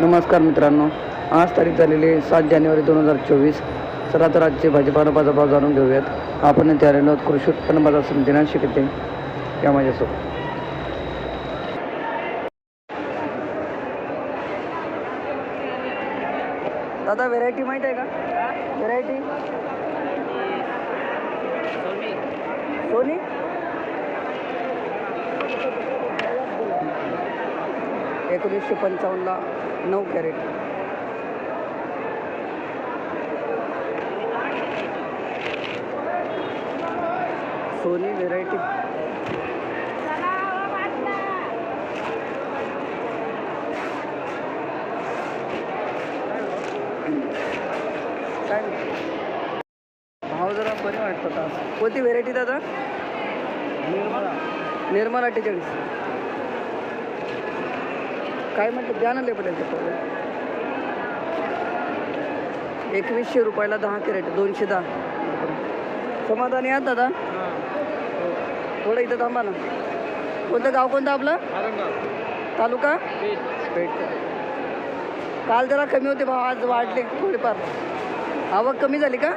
नमस्कार मित्रांनो. आज तारीख झालेली सात जानेवारी दोन हजार चोवीस. चला तर आजचे भाजीपाला बाजारभाव जाणून घेऊयात. आपण आलेलो आहोत कृषी उत्पन्न बाजार समिती नाशिक येथे या माझ्यासोबत. दादा व्हेरायटी माहीत आहे का? व्हेरायटी सोनी? एकोणीसशे पंचावन्नला नऊ कॅरेट. Sony variety. काय भाव जरा बरे वाटतात कोणती व्हेरायटी दादा? निर्मल. अठ्ठेचाळीस काय म्हटलं द्या ना लेबल एकवीसशे रुपयाला दहा कॅरेट दोनशे दहा. समाधानी आहात दादा? थोडं इथं थांबा ना. कोणतं गाव कोणतं आपलं? तालुका? पेठ काल जरा कमी होते भाव आज वाढले थोडेफार. आवक कमी झाली का?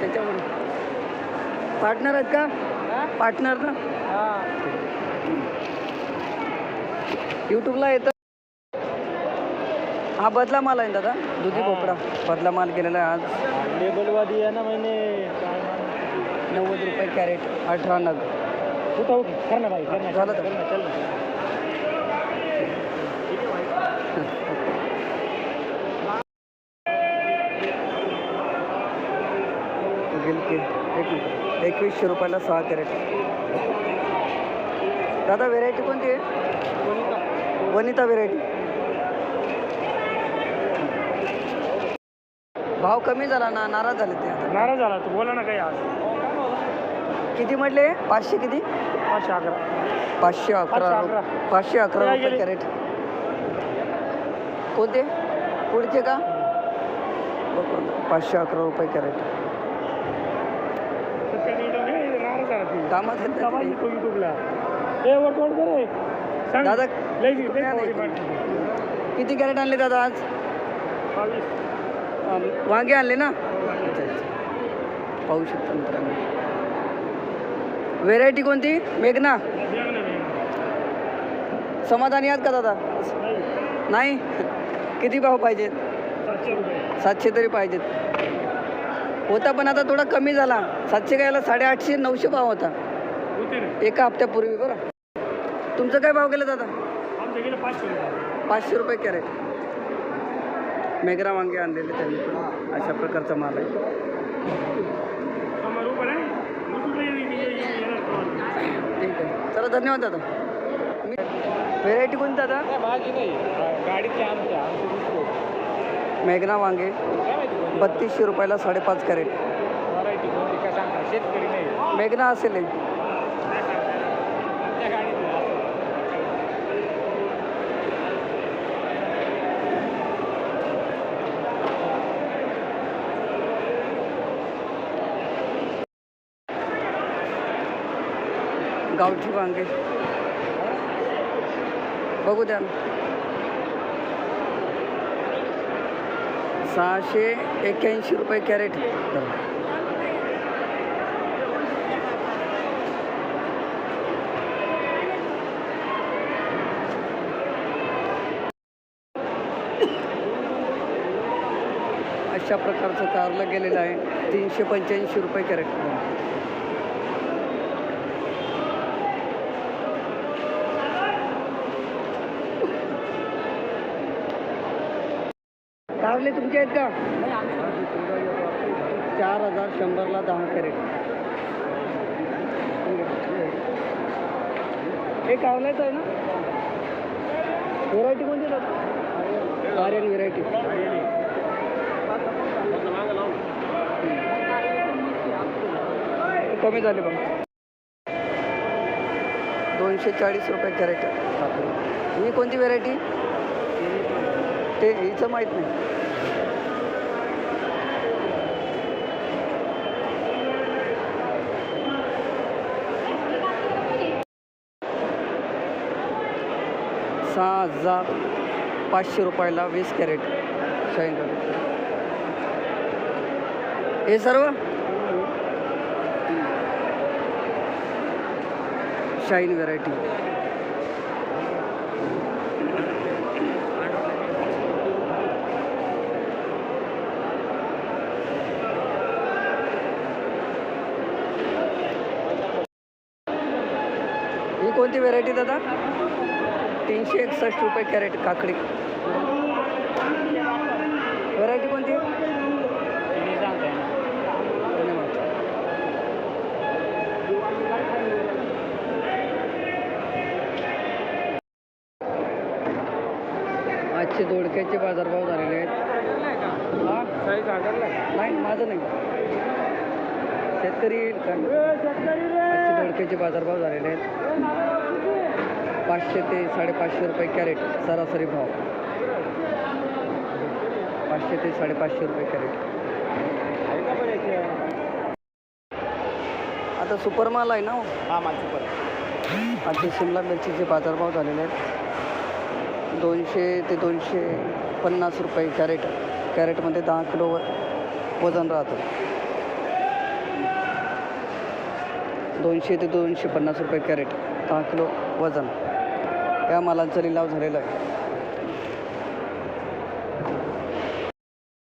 त्याच्यामुळे. पार्टनर आहेत का? पार्टनर ना? यूट्यूबला येतं. हा बदला माल आहे ना दादा? दुधी भोपळा. बदला माल केलेला आहे आज. लेबलवादी आहे ना मैंने नव्वद रुपये कॅरेट अठरा नग. ना भाई ना. झालं तर. एक एकवीसशे रुपयाला सहा कॅरेट. दादा व्हेरायटी कोणती आहे? वनिता. व्हेरायटी भाव कमी झाला ना नाराज झाले ते आता. नाराज झाला तू बोला ना काही आज. किती म्हटले? पाचशे किती? पाचशे अकरा. पाचशे अकरा पाचशे रु- अकरा. पाचशे अकरा काय रुपये गेले? कॅरेट कोणते? पुढचे का? बघू, पाचशे अकरा रुपये कॅरेट नाराज झाला तू कामात आहेत ना दबाई ते? तो युट्यूबला. ए वर्कआउट करे सांग. दादा, लई लई? किती कॅरेट आणले दादा आज? बावीस. वांगे आणले ना? अच्छा अच्छा. पाहू शकता मित्रांनो. व्हेरायटी कोणती? मेघना? समाधानी आहात का दादा? नाही? किती भाव पाहिजेत? सातशे तरी पाहिजेत. होता पण आता थोडा कमी झाला. सातशे गायला साडेआठशे नऊशे भाव होता. एका हप्त्यापूर्वी बरं. तुमचं काय भाव गेलं दादा? पाचशे रुपये कॅरेट. मेघरा वांगे आणलेले त्यांनी पण. अशा प्रकारचा माल आहे. ठीक आहे. चला धन्यवाद दादा. मी व्हेरायटी कोणती दादा? माझी नाही. गाडीतले आमच्या मेघना वांगे. बत्तीसशे रुपयाला साडेपाच कॅरेट. व्हरायटी कोणती? काय सांगता? शेतकरी नाही. मेघना असेल हे. काय सांगता आमच्या गाडीतले गावठी वांगे. बघू द्या. सहाशे एक्क्याऐंशी रुपये कॅरेट. अशा प्रकारचं कारलं गेलेलं आहे. तीनशे पंच्याऐंशी रुपये कॅरेट. कारले तुमचे आहेत का? चार हजार शंभरला दहा कॅरेट. हे कारल्याच आहे ना? व्हेरायटी कोणती आर्यन व्हेरायटी कमी झाले बघ. दोनशे चाळीस रुपये कॅरेट. ही कोणती व्हेरायटी ते हिचं माहीत नाही. सहा हजार पाचशे रुपयाला वीस कॅरेट शाईन हे सर्व? शाईन व्हरायटी ही कोणती व्हेरायटी दादा? तीनशे एकसष्ट रुपये कॅरेट काकडी. व्हरायटी कोणती? धन्यवाद. आजचे दोडक्याचे बाजारभाव झालेले आहेत. नाही माझं नाही. शेतकरी येईल का? दोडक्याचे बाजारभाव झालेले आहेत. पाचशे ते साडेपाचशे रुपये कॅरेट सरासरी भाव. पाचशे ते साडेपाचशे रुपये कॅरेट. आता सुपर माल आहे ना हो. हा माझी पण आजचे शिमला मिरचीचे बाजारभाव झालेले आहेत. दोनशे ते दोनशे पन्नास रुपये कॅरेट. कॅरेटमध्ये दहा किलो वजन राहतं. दोनशे ते दोनशे पन्नास रुपये कॅरेट. दहा किलो वजन. या मालांचा लिलाव झालेला आहे.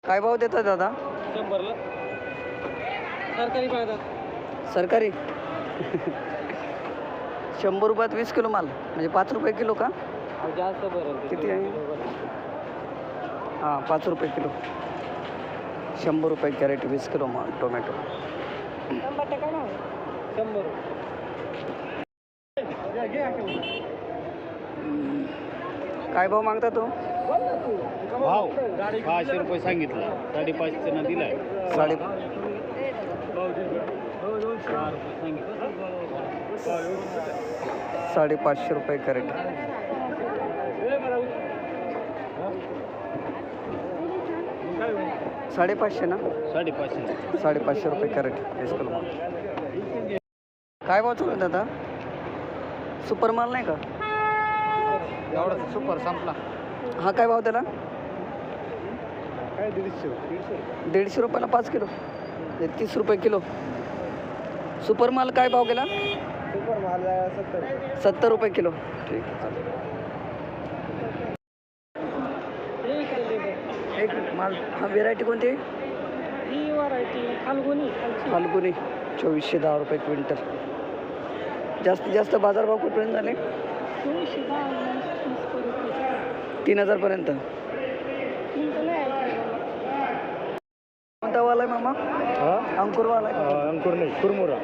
काय भाव देतात दादा? सरकारी सरकारी? शंभर रुपयात वीस किलो माल. म्हणजे पाच रुपये किलो का? जास्त बरं किती आहे? हां पाच रुपये किलो. शंभर रुपये कॅरेट वीस किलो माल टोमॅटो. शंभर. काय भाव मागता तो? भाव? सहाशे रुपये सांगितलं. साडेपाचशे न दिलाय. साडे साडेपाचशे रुपये कॅरेट साडेपाचशे ना? साडेपाचशे. साडेपाचशे रुपये माल काय भाव चालू दादा? सुपर माल नाही का? एवढा सुपर संपला. हा काय भाव त्याला? काय दीडशे दीडशे रुपयाला पाच किलो. तीस रुपये किलो. सुपर माल काय भाव गेला? सुपर माल सत्तर सत्तर रुपये किलो. ठीक आहे चालेल. एक माल हा व्हेरायटी कोणती? ही व्हरायटी फाल्गुनी. फाल्गुनी चोवीसशे दहा रुपये क्विंटल. जास्तीत जास्त बाजारभाव कुठपर्यंत झाले? तीन हजारपर्यंत कोणता वाल आहे मामा? अंकुरवाल आहे. अंकुर नाही कुरमुरा.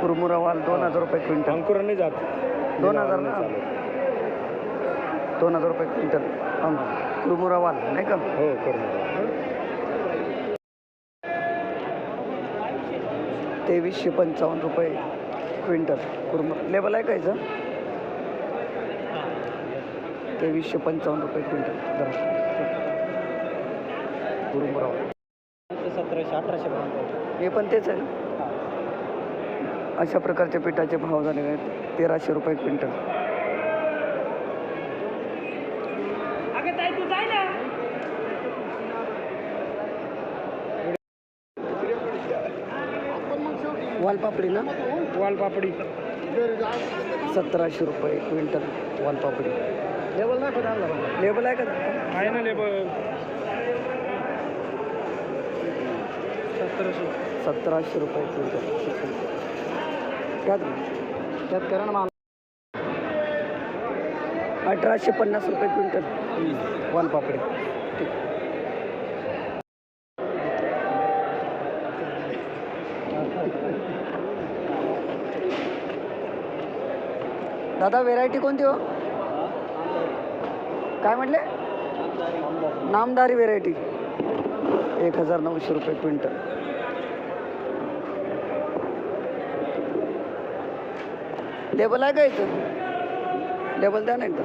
कुरमुरा वाल दोन हजार रुपये क्विंटल. अंकुर नाही जात. दोन हजार ना दोन हजार रुपये क्विंटल. अंकुर कुरमुरा वाल नाही का? हो कुरमुरा. तेवीसशे पंचावन्न रुपये क्विंटल. कुरमुरा लेबल आहे का याचं? तेवीसशे पंचावन्न रुपये क्विंटल. वाल सतराशे अठराशे हे पण तेच आहे ना? अशा प्रकारचे पिठाचे भाव झालेले आहेत. तेराशे रुपये क्विंटल. वालपापडी ना? वालपापडी. सतराशे रुपये क्विंटल वालपापडी लेवल नाही पदार्थ लेबल आहे का? आहे ना लेबल. सत्तरशे सतराशे रुपये क्विंटल. त्यात त्यात करा ना माल. अठराशे पन्नास रुपये क्विंटल. वालपापडी ठीक. दादा व्हेरायटी कोणती हो? काय म्हटले? नामदारी व्हेरायटी एक हजार नऊशे रुपये क्विंटल. लेबल आहे का इथं? लेबल द्या ना एकदा.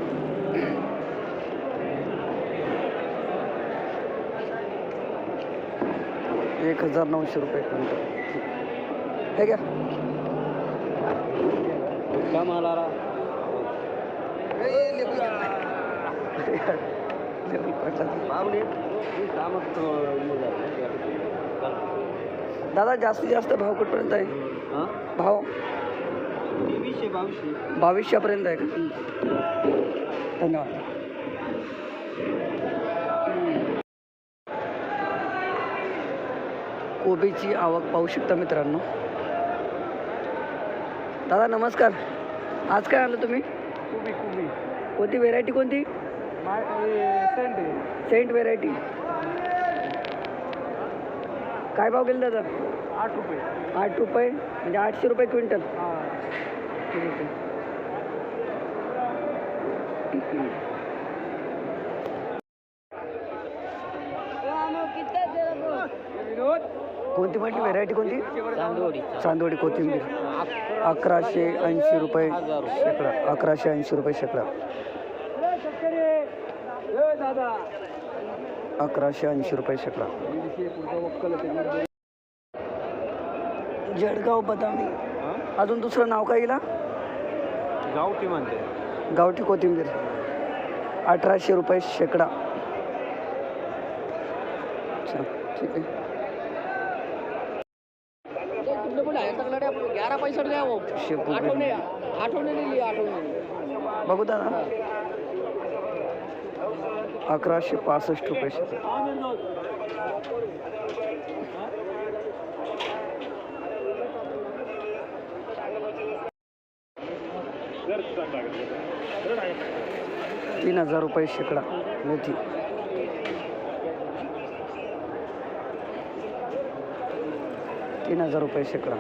एक हजार नऊशे रुपये क्विंटल. हे घ्या का माल आ लेवल पडला दादा जास्तीत जास्त भाव कुठपर्यंत आहे? भाव? बावीसशेपर्यंत आहे का? धन्यवाद. कोबीची आवक पाहू शकता मित्रांनो. दादा नमस्कार. आज काय आलं तुम्ही? कोणती? व्हेरायटी कोणती? सेंट व्हेरायटी काय भाव गेले दादा? आठ रुपये. आठ रुपये? म्हणजे आठशे रुपये क्विंटल. ठीक आहे कोणती म्हटली? व्हेरायटी कोणती? चांदोडी चांदोडी कोथिंबीर. अकराशे ऐंशी रुपये. शेकडा. अकराशे ऐंशी रुपये शेकडा. अकराशे ऐंशी रुपये शेकडा जळगाव बदामी. अजून दुसरं नाव काय येईल गावठी म्हणते. गावठी कोथिंबीर. अठराशे रुपये शेकडा. अच्छा ठीक आहे. बघू दादा. अकराशे पासष्ट रुपये शेकडा तीन हजार रुपये शेकडा मेथी तीन हजार रुपये शेकडा.